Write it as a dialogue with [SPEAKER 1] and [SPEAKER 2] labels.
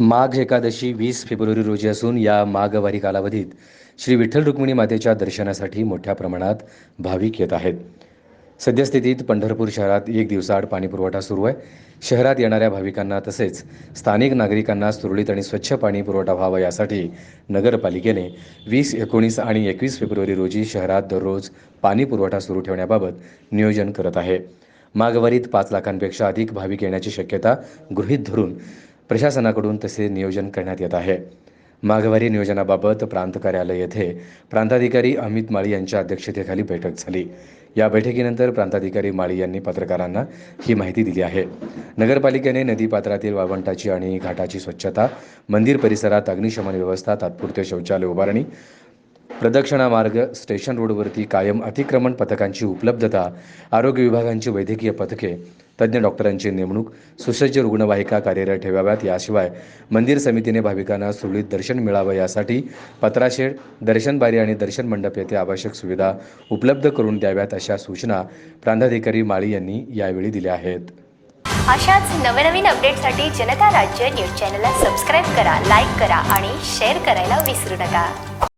[SPEAKER 1] माघ एकादशी वीस फेब्रुवारी रोजी असून या माघवारी कालावधीत श्री विठ्ठल रुक्मिणी मातेच्या दर्शनासाठी मोठ्या प्रमाणात भाविक येत आहेत. सद्यस्थितीत पंढरपूर शहरात एक दिवसाआड पाणीपुरवठा सुरू आहे. शहरात येणाऱ्या भाविकांना तसेच स्थानिक नागरिकांना सुरळीत आणि स्वच्छ पाणी पुरवठा व्हावा यासाठी नगरपालिकेने वीस एकोणीस आणि एकवीस फेब्रुवारी रोजी शहरात दररोज पाणी पुरवठा सुरू ठेवण्याबाबत नियोजन करत आहे. माघवारीत पाच लाखांपेक्षा अधिक भाविक येण्याची शक्यता गृहीत धरून प्रशासनाकडून तसे नियोजन करण्यात येत आहे. माघवारी नियोजनाबाबत प्रांत कार्यालय येथे प्रांताधिकारी अमित माळी यांच्या अध्यक्षतेखाली बैठक झाली. या बैठकीनंतर प्रांताधिकारी माळी यांनी पत्रकारांना ही माहिती दिली आहे. नगरपालिकेने नदीपात्रातील वाळवंटाची आणि घाटाची स्वच्छता मंदिर परिसरात अग्निशमन व्यवस्था तात्पुरते शौचालय उभारणी प्रदक्षिणा मार्ग स्टेशन रोडवरती कायम अतिक्रमण पथकांची उपलब्धता आरोग्य विभागांची वैद्यकीय पथके तज्ज्ञ डॉक्टरांची नेमणूक सुसज्ज रुग्णवाहिका कार्यरत ठेवाव्यात याशिवाय मंदिर समितीने भाविकांना सुरळीत दर्शन मिळावं यासाठी पत्राशेड दर्शनबारी आणि दर्शन मंडप येथे आवश्यक सुविधा उपलब्ध करून द्याव्यात अशा सूचना प्रांताधिकारी माळी यांनी यावेळी दिल्या आहेत.
[SPEAKER 2] अशाच नवनवीन अपडेटसाठी जनता राज्य न्यूज चॅनलला सबस्क्राईब करा लाईक करा आणि शेअर करायला विसरू नका.